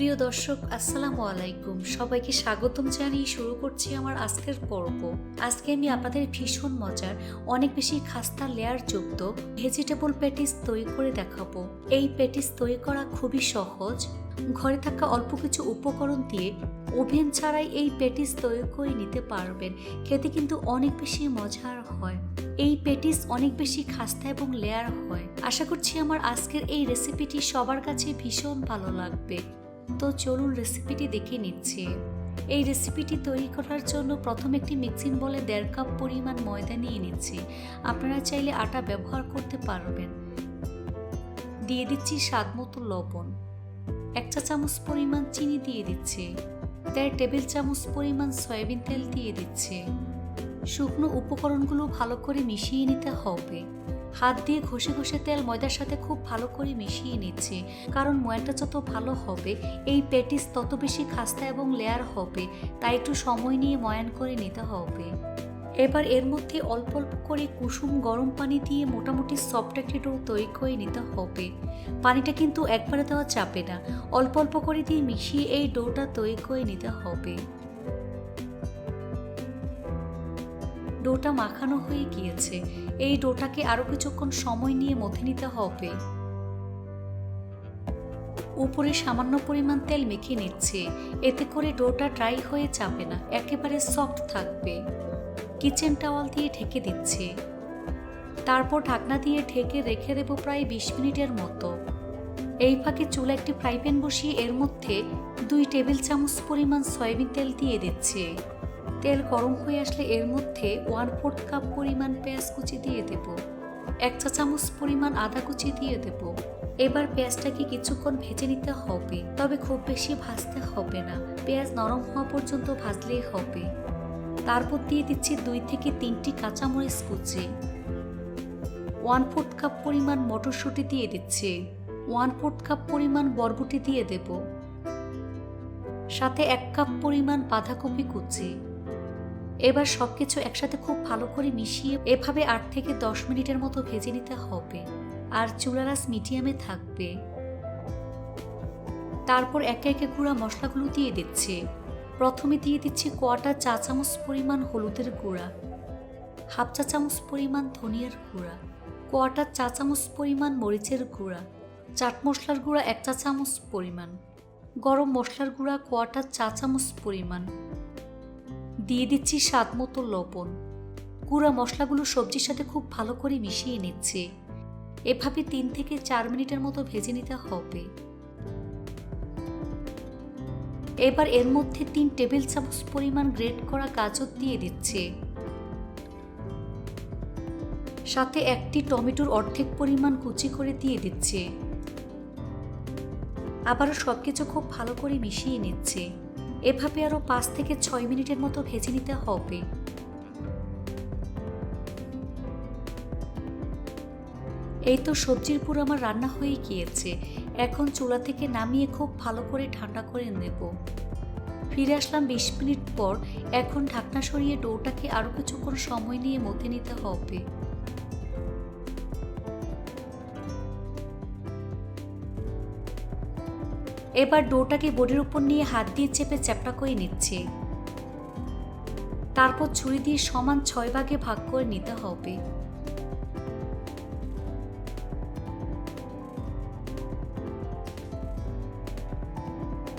প্রিয় দর্শক, আসসালামু আলাইকুম। সবাইকে স্বাগতম জানিয়ে শুরু করছি আমার আজকের পর্ব। আজকে আমি আপনাদের ভীষণ মজার, অনেক বেশি খাস্তা লেয়ার যুক্ত ভেজিটেবল প্যাটিস তৈরি করে দেখাবো। এই প্যাটিস তৈরি করা খুবই সহজ। ঘরে থাকা অল্প কিছু উপকরণ দিয়ে ওভেন ছাড়াই এই প্যাটিস তৈরি করে নিতে পারবেন। খেতে কিন্তু অনেক বেশি মজার হয়। এই পেটিস অনেক বেশি খাস্তা এবং লেয়ার হয়। আশা করছি আমার আজকের এই রেসিপিটি সবার কাছে ভীষণ ভালো লাগবে। তো চলুন রেসিপিটি দেখে নিচ্ছি। এই রেসিপিটি তৈরি করার জন্য প্রথম একটি মিক্সিং বলে দেড় কাপ পরিমাণ ময়দা নিয়ে নিচ্ছি। আপনারা চাইলে আটা ব্যবহার করতে পারবেন। দিয়ে দিচ্ছি স্বাদ মতো লবণ। এক চা চামচ পরিমাণ চিনি দিয়ে দিচ্ছি। দেড় টেবিল চামচ পরিমাণ সয়াবিন তেল দিয়ে দিচ্ছি। শুকনো উপকরণগুলো ভালো করে মিশিয়ে নিতে হবে। হাত দিয়ে ঘষে ঘষে তেল ময়দার সাথে খুব ভালো করে মিশিয়ে নিচ্ছে। কারণ ময়দাটা যত ভালো হবে, এই পেটিস তত বেশি খাস্তা এবং লেয়ার হবে, তাই একটু সময় নিয়ে ময়ান করে নিতে হবে। এবার এর মধ্যে অল্প অল্প করে কুসুম গরম পানি দিয়ে মোটামুটি সফট একটি ডো তৈরি করে নিতে হবে। পানিটা কিন্তু একবারে দেওয়া চাপে না। অল্প অল্প করে দিয়ে মিশিয়ে এই ডোটা তৈরি করে নিতে হবে। ডোটা মাখানো হয়ে গিয়েছে। এই ডোটাকে আরও কিছুক্ষণ সময় নিয়ে মথে নিতে হবে। উপরে সামান্য পরিমাণ তেল মেখে নিচ্ছে। এতে করে ডোটা ড্রাই হয়ে যাবে না, একেবারে সফট থাকবে। কিচেন টাওয়াল দিয়ে ঢেকে দিচ্ছে। তারপর ঢাকনা দিয়ে ঢেকে রেখে দেবো প্রায় বিশ মিনিটের মতো। এই ফাঁকে চুলা একটি ফ্রাই প্যান বসিয়ে এর মধ্যে দুই টেবিল চামচ পরিমাণ সয়াবিন তেল দিয়ে দিচ্ছে। তেল গরম হয়ে আসলে এর মধ্যে ওয়ান ফোর্থ কাপ পরিমাণ পেঁয়াজ কুচি দিয়ে দেব। এক চা চামচ পরিমাণ আদা কুচি দিয়ে দেব। এবার পেঁয়াজটাকে কিছুক্ষণ ভেজে নিতে হবে, তবে খুব বেশি ভাজতে হবে না। পেঁয়াজ নরম হওয়া পর্যন্ত ভাজলেই হবে। তারপর দিয়ে দিচ্ছি দুই থেকে তিনটি কাঁচামরিচ কুচি। ওয়ান ফোর্থ কাপ পরিমাণ মটরশুঁটি দিয়ে দিচ্ছি। ওয়ান ফোর্থ কাপ পরিমাণ বরবটি দিয়ে দেব। সাথে এক কাপ পরিমাণ বাঁধাকপি কুচি। এবার সবকিছু একসাথে খুব ভালো করে মিশিয়ে এভাবে আট থেকে দশ মিনিটের মতো ভেজে নিতে হবে। আর চুলারাস মিডিয়ামে থাকবে। তারপর একে একে গুঁড়া মশলাগুলো দিয়ে দিচ্ছে। প্রথমে দিয়ে দিচ্ছি কোয়াটা চা চামচ পরিমাণ হলুদের গুঁড়া, হাফ চা চামচ পরিমাণ ধনিয়ার গুঁড়া কোয়াটার চা চামচ পরিমাণ মরিচের গুঁড়া, চাট মশলার গুঁড়া এক চা চামচ পরিমাণ, গরম মশলার গুঁড়া কোয়াটার চা চামচ পরিমাণ দিয়ে দিচ্ছি স্বাদ মতো লবণ। গুঁড়া মশলাগুলো সবজির সাথে খুব ভালো করে মিশিয়ে নিচ্ছে। এভাবে তিন থেকে চার মিনিটের মতো ভেজে নিতে হবে। এবার এর মধ্যে তিন টেবিল চামচ পরিমাণ গ্রেট করা গাজর দিয়ে দিচ্ছে। সাথে একটি টমেটোর অর্ধেক পরিমাণ কুচি করে দিয়ে দিচ্ছে। আবারও সবকিছু খুব ভালো করে মিশিয়ে নিচ্ছে। এভাবে আরও পাঁচ থেকে ছয় মিনিটের মতো ভেজে নিতে হবে। এই তো সবজির পুরো আমার রান্না হয়ে গিয়েছে। এখন চুলা থেকে নামিয়ে খুব ভালো করে ঠান্ডা করে নেব। ফিরে আসলাম বিশ মিনিট পর। এখন ঢাকনা সরিয়ে ডোটাকে আরও কিছুক্ষণ সময় নিয়ে মতে নিতে হবে। এবার ডোটাকে বোর্ডের উপর নিয়ে হাত দিয়ে চেপে চ্যাপটা করে নিচ্ছে। তারপর ছুরি দিয়ে সমান ছয় ভাগে ভাগ করে নিতে হবে।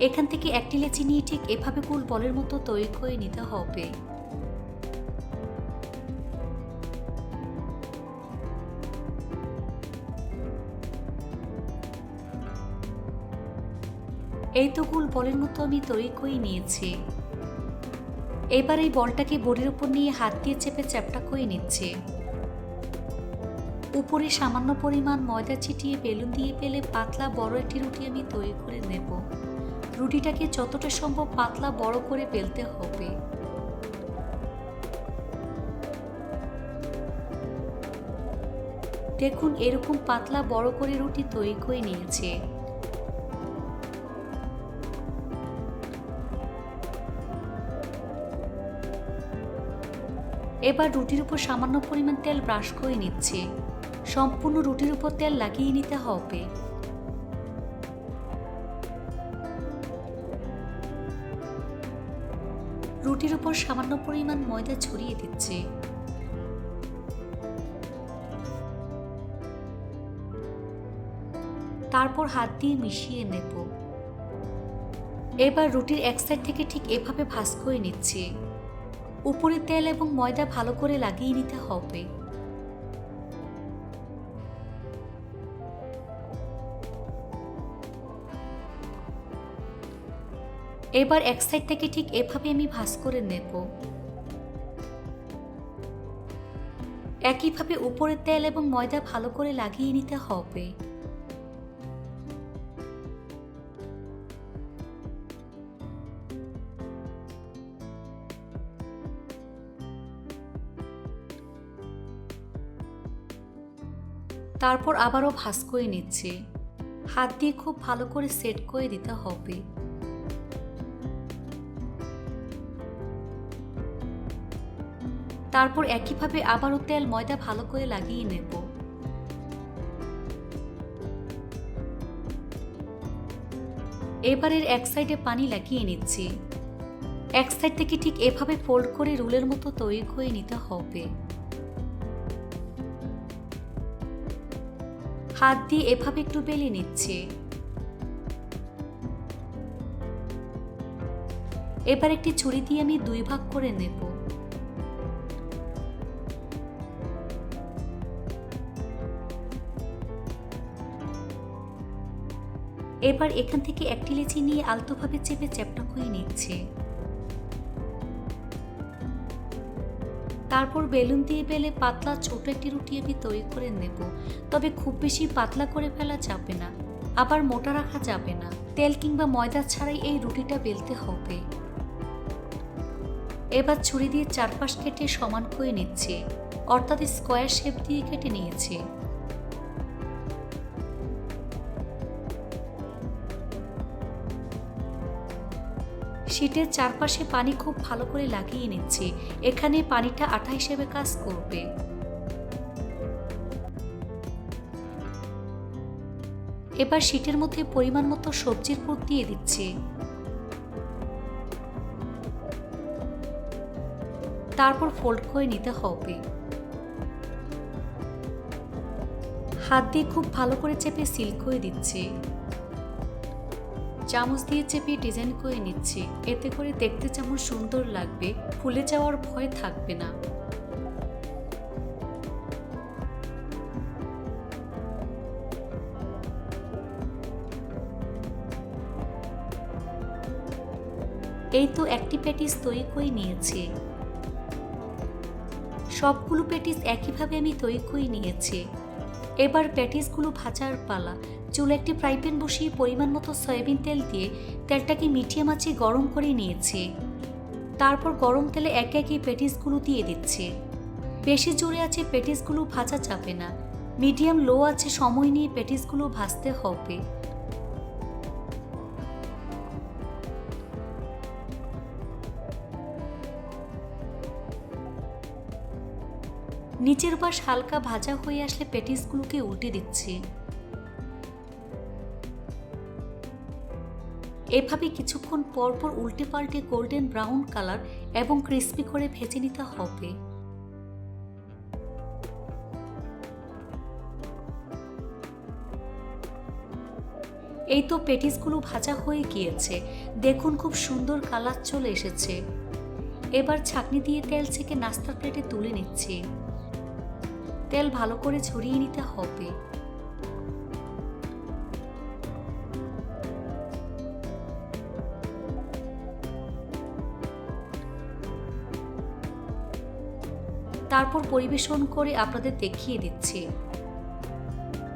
এখান থেকে একটি লেচি নিয়ে ঠিক এভাবে কুল বলের মতো তৈরি করে নিতে হবে। এই তো গুল বলের মতো আমি তৈরি করে নিয়েছি। এবার এই বলটাকে বোর্ডের উপর নিয়ে হাত দিয়ে চেপে চ্যাপটা করে নিচ্ছে। উপরে সামান্য পরিমাণ ময়দা ছিটিয়ে বেলুন দিয়ে পেলে পাতলা বড় একটি রুটি আমি তৈরি করে নেব। রুটিটাকে যতটা সম্ভব পাতলা বড় করে বেলতে হবে। দেখুন, এরকম পাতলা বড় করে রুটি তৈরি করে নিয়েছে। এবার রুটির উপর সামান্য পরিমাণ তেল ব্রাশ করে নিচ্ছে। সম্পূর্ণ রুটির উপর তেল লাগিয়ে নিতে হবে। রুটির উপর সামান্য পরিমাণ ময়দা ছড়িয়ে দিচ্ছে। তারপর হাত দিয়ে মিশিয়ে নেব। এবার রুটির এক সাইড থেকে ঠিক এভাবে ভাস করে নিচ্ছে। উপরে তেল এবং ময়দা ভালো করে লাগিয়ে নিতে হবে। এবার এক সাইড থেকে ঠিক এভাবে আমি ভাঁজ করে নেব। একইভাবে উপরে তেল এবং ময়দা ভালো করে লাগিয়ে নিতে হবে। তারপর আবারও ভাঁজ করে নিচ্ছে। হাত দিয়ে খুব ভালো করে সেট করে দিতে হবে। তারপর একইভাবে আবারও তেল, ময়দা ভালো করে লাগিয়ে নেব। এবারের এক সাইডে পানি লাগিয়ে নিচ্ছি। এক সাইড থেকে ঠিক এভাবে ফোল্ড করে রুলের মতো তৈরি করে নিতে হবে। হাত দিয়ে এভাবে একটু বেলে নিচ্ছে। এবার একটি ছুরি দিয়ে আমি দুই ভাগ করে নেব। এবার এখান থেকে একটি লেচি নিয়ে আলতোভাবে চেপে চ্যাপটা করে নিচ্ছে। তারপর বেলুন দিয়ে বেলে পাতলা ছোট একটি রুটি আমি তৈরি করে নেব। তবে খুব বেশি পাতলা করে ফেলা যাবে না। আবার মোটা রাখা যাবে না। তেল কিংবা ময়দা ছাড়াই এই রুটিটা বেলতে হবে। এবার ছুরি দিয়ে চারপাশ কেটে সমান করে নিচ্ছে। অর্থাৎ স্কোয়ার শেপ দিয়ে কেটে নিয়েছে। শীটের চারপাশে পানি খুব ভালো করে লাগিয়ে নিচ্ছে। এখানে পানিটা আঠা হিসেবে কাজ করবে। এবার শীটের মধ্যে পরিমাণ মতো সবজির পুর দিয়ে দিচ্ছে। তারপর ফোল্ড করে নিতে হবে। হাত দিয়ে খুব ভালো করে চেপে সিল করে দিচ্ছে। চামচ দিয়ে চেপে ডিজাইন করে নিচ্ছি। এতে করে দেখতে যেমন সুন্দর লাগবে, ফুলে যাওয়ার ভয় থাকবে না। এই তো একটি প্যাটিস তৈরি করে নিয়েছে। সবগুলো প্যাটিস একইভাবে আমি তৈরি করে নিয়েছি। এবার প্যাটিসগুলো ভাজার পালা। চুল একটি ফ্রাই প্যান বসিয়ে পরিমাণ মতো সয়াবিন তেল দিয়ে তেলটাকে মিঠিয়ে মাছে গরম করে নিয়েছে। তারপর গরম তেলে এক একে প্যাটিসগুলো দিয়ে দিচ্ছে। বেশি জোরে আছে প্যাটিসগুলো ভাজা যাবে না। মিডিয়াম লো আছে সময় নিয়ে প্যাটিসগুলো ভাজতে হবে। নিচের পাশ হালকা ভাজা হয়ে আসলে প্যাটিসগুলোকে উল্টে দিচ্ছি। এভাবে কিছুক্ষণ পর পর উল্টে পাল্টে গোল্ডেন ব্রাউন কালার এবং ক্রিস্পি করে ভেজে নিতে হবে। এই তো পেটিসগুলো ভাজা হয়ে গিয়েছে। দেখুন খুব সুন্দর কালার চলে এসেছে। এবার ছাকনি দিয়ে তেল ছেঁকে নাস্তার প্লেটে তুলে নিচ্ছি। তেল ভালো করে ছড়িয়ে নিতে হবে। তারপর পরিবেশন করে আপনাদের দেখিয়ে দিচ্ছি।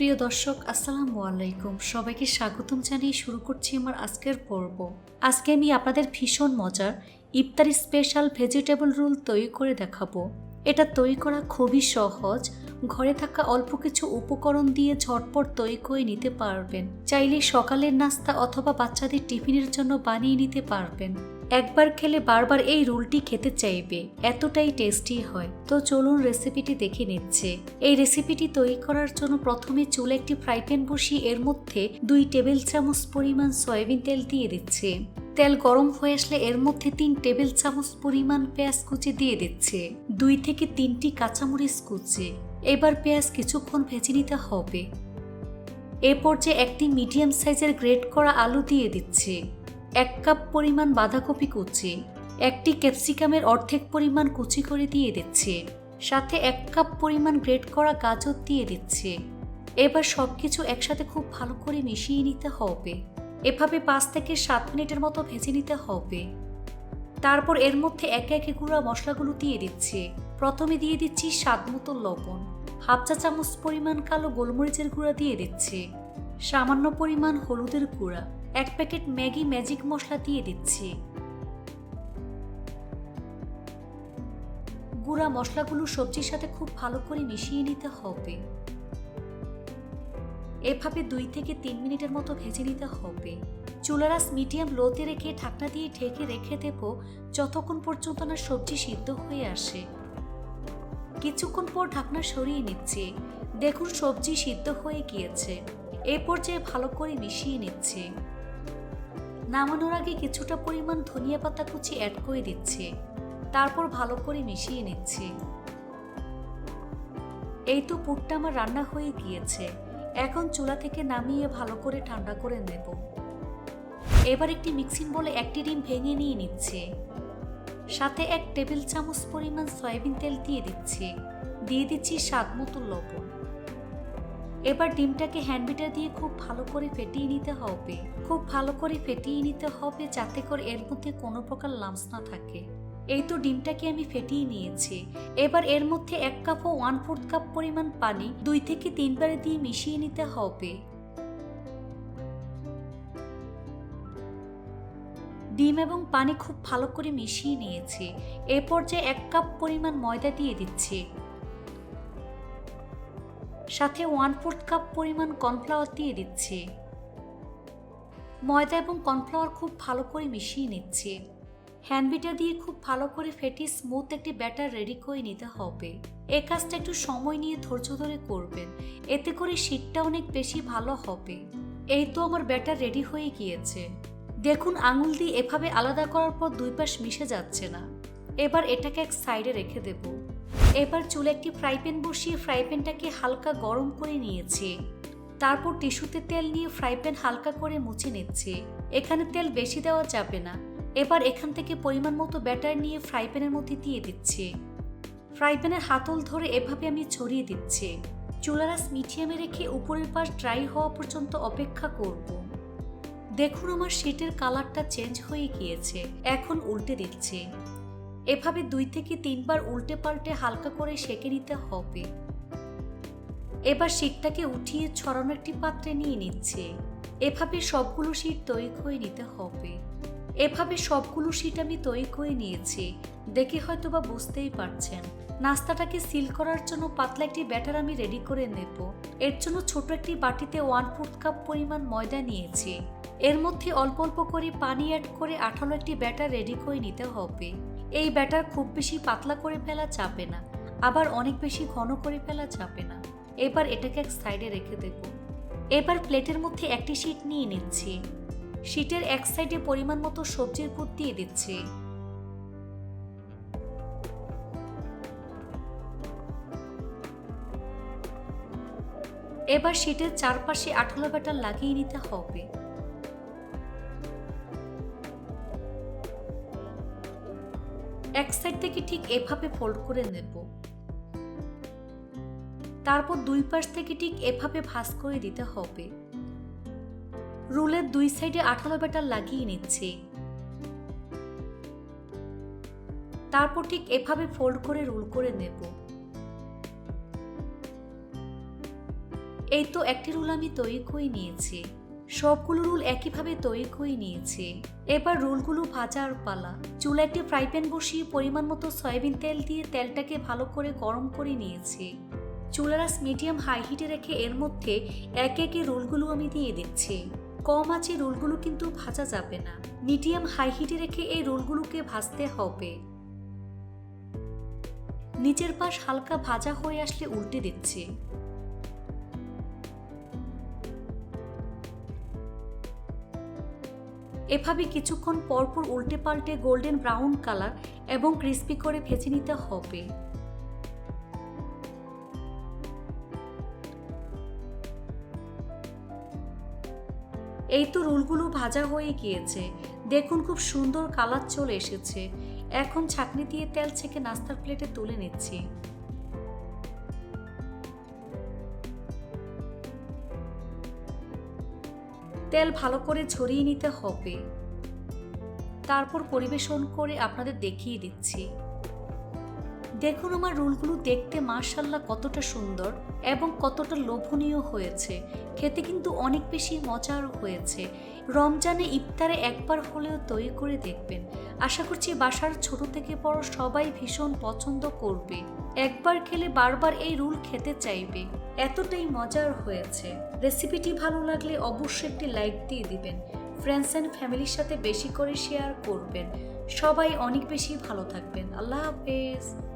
প্রিয় দর্শক, আসসালামু আলাইকুম। সবাইকে স্বাগতম জানিয়ে শুরু করছি আমার আজকের পর্ব। আজকে আমি আপনাদের ভীষণ মজার ইফতারি স্পেশাল ভেজিটেবল রোল তৈরি করে দেখাবো। এটা তৈরি করা খুবই সহজ। ঘরে থাকা অল্প কিছু উপকরণ দিয়ে ঝটপট তৈরি করে নিতে পারবেন। চাইলে সকালের নাস্তা অথবা বাচ্চাদের টিফিনের জন্য বানিয়ে নিতে পারবেন। একবার খেলে বারবার এই রুলটি খেতে চাইবে। এতটাই টেস্টি হয়। তো চলুন রেসিপিটি দেখে নিচ্ছে। এই রেসিপিটি তৈরি করার জন্য প্রথমে চুলে একটি ফ্রাই প্যান বসিয়ে এর মধ্যে দুই টেবিল চামচ পরিমাণ সয়াবিন তেল দিয়ে দিচ্ছে। তেল গরম হয়ে আসলে এর মধ্যে তিন টেবিল চামচ পরিমাণ পেঁয়াজ কুচি দিয়ে দিচ্ছে। দুই থেকে তিনটি কাঁচামরিচ কুচি। এবার পেঁয়াজ কিছুক্ষণ ভেজে নিতে হবে। এ পর্যায়ে একটি মিডিয়াম সাইজের গ্রেট করা আলু দিয়ে দিচ্ছে। এক কাপ পরিমাণ বাঁধাকপি কুচি, একটি ক্যাপসিকামের অর্ধেক পরিমাণ কুচি করে দিয়ে দিচ্ছে, সাথে এক কাপ পরিমাণ গ্রেট করা গাজর দিয়ে দিচ্ছে। এবার সব কিছু একসাথে খুব ভালো করে মিশিয়ে নিতে হবে। এভাবে পাঁচ থেকে সাত মিনিটের মতো ভেজে নিতে হবে। তারপর এর মধ্যে একে একে গুঁড়া মশলাগুলো দিয়ে দিচ্ছে। প্রথমে দিয়ে দিচ্ছি স্বাদ মতো লবণ। হাফ চা চামচ পরিমাণ কালো গোলমরিচের গুঁড়া দিয়ে দিচ্ছে। সামান্য পরিমাণ হলুদের গুঁড়া। এক প্যাকেট ম্যাগি ম্যাজিক মশলা দিয়ে দিচ্ছি। গুঁড়া মশলাগুলো সবজির সাথে খুব ভালো করে মিশিয়ে নিতে হবে। এভাবে দুই থেকে তিন মিনিটের মতো ভেজে নিতে হবে। চুলারাস মিডিয়াম লোতে রেখে ঢাকনা দিয়ে ঢেকে রেখে দেব যতক্ষণ পর্যন্ত না সবজি সিদ্ধ হয়ে আসে। কিছুক্ষণ পর ঢাকনা সরিয়ে নিচ্ছে। দেখুন সবজি সিদ্ধ হয়ে গিয়েছে। এ পর্যায়ে ভালো করে মিশিয়ে নিচ্ছে। নামানোর আগে কিছুটা পরিমাণ ধনিয়া পাতা কুচি অ্যাড করে দিচ্ছে। তারপর ভালো করে মিশিয়ে নিচ্ছে। এই তো পুরটা আমার রান্না হয়ে গিয়েছে। এখন চুলা থেকে নামিয়ে ভালো করে ঠান্ডা করে নেব। এবার একটি মিক্সিং বলে একটি ডিম ভেঙে নিয়ে নিচ্ছে। সাথে এক টেবিল চামচ পরিমাণ সয়াবিন তেল দিয়ে দিচ্ছে। দিয়ে দিচ্ছি স্বাদ মতো লবণ। এবার ডিমটাকে হ্যান্ডবিটার দিয়ে খুব ভালো করে ফেটিয়ে নিতে হবে। খুব ভালো করে ফেটিয়ে নিতে হবে যাতে করে এর মধ্যে কোনো প্রকার লামস না থাকে। এই তো ডিমটাকে আমি ফেটিয়ে নিয়েছি। এবার এর মধ্যে এক কাপ ও ওয়ান ফোর্থ কাপ পরিমাণ পানি দুই থেকে তিনবার দিয়ে মিশিয়ে নিতে হবে। ডিম এবং পানি খুব ভালো করে মিশিয়ে নিয়েছি। এ পর্যায়ে এক কাপ পরিমাণ ময়দা দিয়ে দিচ্ছি। সাথে ওয়ান ফোর্থ কাপ পরিমাণ কর্নফ্লাওয়ার দিয়ে দিচ্ছি। ময়দা এবং কর্নফ্লাওয়ার খুব ভালো করে মিশিয়ে নিচ্ছি। হ্যান্ডবিটার দিয়ে খুব ভালো করে ফেটি স্মুথ একটি ব্যাটার রেডি করে নিতে হবে। এই কাজটা একটু সময় নিয়ে ধৈর্য ধরে করবেন। এতে করে শীতটা অনেক বেশি ভালো হবে। এই তো আমার ব্যাটার রেডি হয়ে গিয়েছে। দেখুন, আঙুল দিয়ে এভাবে আলাদা করার পর দুই পাশ মিশে যাচ্ছে না। এবার এটাকে এক সাইডে রেখে দেব। এবার চুলে একটি ফ্রাই প্যান বসিয়ে ফ্রাই প্যানটাকে হালকা গরম করে নিয়েছি। তারপর টিস্যুতে তেল নিয়ে ফ্রাই প্যান হালকা করে মুছে নিচ্ছে। এখানে তেল বেশি দেওয়া যাবে না। এবার এখান থেকে পরিমাণ মতো ব্যাটার নিয়ে ফ্রাই প্যানের মধ্যে দিয়ে দিচ্ছে। ফ্রাই প্যানের হাতল ধরে এভাবে আমি ছড়িয়ে দিচ্ছি। চুলারাস মিডিয়ামে রেখে উপরের পাশ ড্রাই হওয়া পর্যন্ত অপেক্ষা করব। দেখুন আমার শীটের কালারটা চেঞ্জ হয়ে গিয়েছে। এখন উল্টে দিচ্ছে। এভাবে দুই থেকে তিনবার উল্টে পাল্টে হালকা করে সেঁকে নিতে হবে। এবার শীতটাকে উঠিয়ে ছড়ানো একটি পাত্রে নিয়ে নিচ্ছে। এভাবে সবগুলো শীট তৈরি করে নিতে হবে। এভাবে সবগুলো শীট আমি তৈরি করে নিয়েছি। দেখে হয়তো বা বুঝতেই পারছেন। নাস্তাটাকে সিল করার জন্য পাতলা একটি ব্যাটার আমি রেডি করে নেব। এর জন্য ছোট একটি বাটিতে ওয়ান ফোর্থ কাপ পরিমাণ ময়দা নিয়েছি। এর মধ্যে অল্প অল্প করে পানি অ্যাড করে আঠালো একটি ব্যাটার রেডি করে নিতে হবে। এই ব্যাটার খুব বেশি পাতলা করে ফেলা চাপে না, আবার অনেক বেশি ঘন করে ফেলা চাপে না। এবার এটাকে এক সাইডে রেখে দেব। এবার প্লেটের মধ্যে একটি শীট নিয়ে নিচ্ছি। শীটের এক সাইডে পরিমাণ মতো সবজির পুর দিয়ে দিচ্ছি। এবার শীটের চারপাশে আঠালো ব্যাটার লাগিয়ে নিতে হবে। এক সাইড থেকে ঠিক এভাবে ফোল্ড করে নেব। তারপর দুই পাশ থেকে ঠিক এভাবে ভাঁজ করে দিতে হবে। রুলের দুই সাইডে আঠালো ব্যাটার লাগিয়ে নিচ্ছে। তারপর ঠিক এভাবে ফোল্ড করে রোল করে নেব। এই তো একটি রুল আমি তৈরি করে নিয়েছি। সবগুলো রুল একইভাবে তৈরি করে নিয়েছি। এবার রোলগুলো ভাজার পালা। চুলা একটি ফ্রাই প্যান বসিয়ে পরিমাণ মতো সয়াবিন তেল দিয়ে তেলটাকে ভালো করে গরম করে নিয়েছি। চুলারাস মিডিয়াম হাই হিটে রেখে এর মধ্যে একে একে রোলগুলো আমি দিয়ে দিচ্ছি। কম আছে রোলগুলো কিন্তু ভাজা যাবে না। মিডিয়াম হাই হিটে রেখে এই রোলগুলোকে ভাজতে হবে। নিচের পাশ হালকা ভাজা হয়ে আসলে উল্টে দিচ্ছি। এভাবে কিছুক্ষণ পরপর উল্টে পাল্টে গোল্ডেন ব্রাউন কালার এবং ক্রিস্পি করে ভেজে নিতে হবে। এই তো রোলগুলো ভাজা হয়ে গিয়েছে। দেখুন খুব সুন্দর কালার চলে এসেছে। এখন ছাকনি দিয়ে তেল ছেঁকে নাস্তার প্লেটে তুলে নিচ্ছি। তেল ভালো করে ছড়িয়ে নিতে হবে। তারপর পরিবেশন করে আপনাদের দেখিয়ে দিচ্ছি। দেখুন আমার রোলগুলো দেখতে মার্শাল্লাহ কতটা সুন্দর এবং কতটা লোভনীয় হয়েছে। খেতে কিন্তু অনেক বেশি মজার হয়েছে। রমজানে ইফতারে একবার হলেও তৈরি করে দেখবেন। আশা করছি বাসার ছোট থেকে বড় সবাই ভীষণ পছন্দ করবে। একবার খেলে বারবার এই রুল খেতে চাইবে। এতটাই মজার হয়েছে। রেসিপিটি ভালো লাগলে অবশ্যই একটি লাইক দিয়ে দিবেন। ফ্রেন্ডস অ্যান্ড ফ্যামিলির সাথে বেশি করে শেয়ার করবেন। সবাই অনেক বেশি ভালো থাকবেন। আল্লাহ হাফেজ।